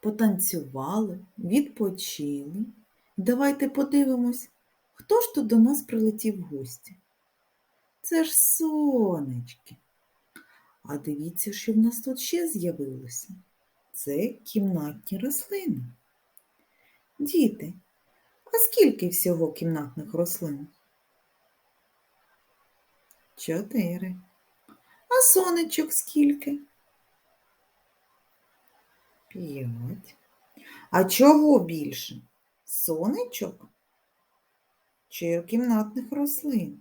потанцювали, відпочили. Давайте подивимось, хто ж тут до нас прилетів в гості. Це ж сонечки. А дивіться, що в нас тут ще з'явилося. Це кімнатні рослини. Діти, а скільки всього кімнатних рослин? Чотири. А сонечок скільки? П'ять. А чого більше? Сонечок чи кімнатних рослин?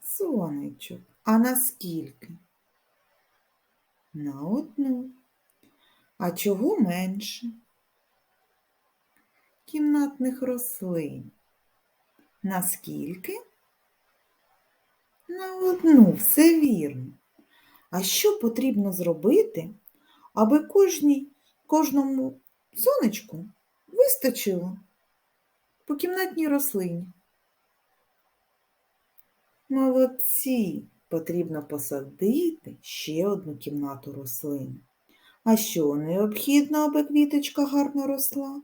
Сонечок. А на скільки? На одну. А чого менше? Кімнатних рослин. На скільки? На одну, все вірно. А що потрібно зробити, аби кожній, кожному сонечку вистачило по кімнатній рослині? Молодці! Потрібно посадити ще одну кімнату рослин. А що необхідно, аби квіточка гарно росла?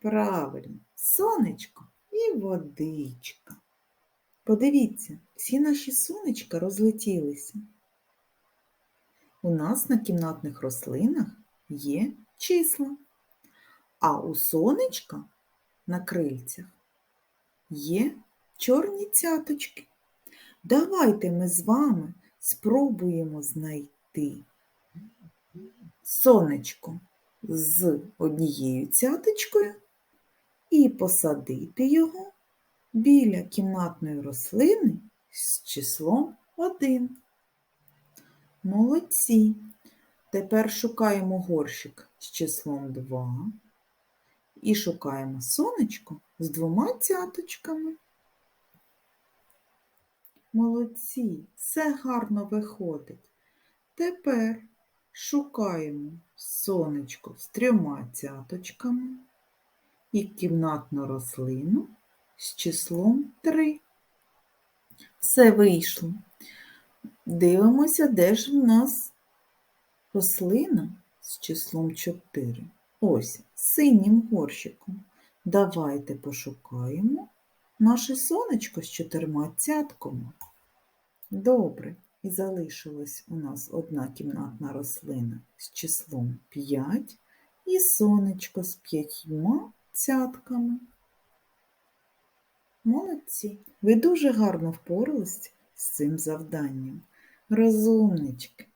Правильно, сонечко і водичка. Подивіться, всі наші сонечка розлетілися. У нас на кімнатних рослинах є числа, а у сонечка на крильцях є чорні цяточки. Давайте ми з вами спробуємо знайти сонечко з однією цяточкою і посадити його біля кімнатної рослини з числом 1. Молодці. Тепер шукаємо горщик з числом 2 і шукаємо сонечко з двома цяточками. Молодці, все гарно виходить. Тепер шукаємо сонечко з трьома цяточками і кімнатну рослину з числом 3. Все вийшло. Дивимося, де ж в нас рослина з числом 4. Ось, синім горщиком. Давайте пошукаємо наше сонечко з чотирма цятками. Добре, і залишилась у нас одна кімнатна рослина з числом 5 і сонечко з п'ятьма цятками. Молодці! Ви дуже гарно впоралися з цим завданням. Розумнички!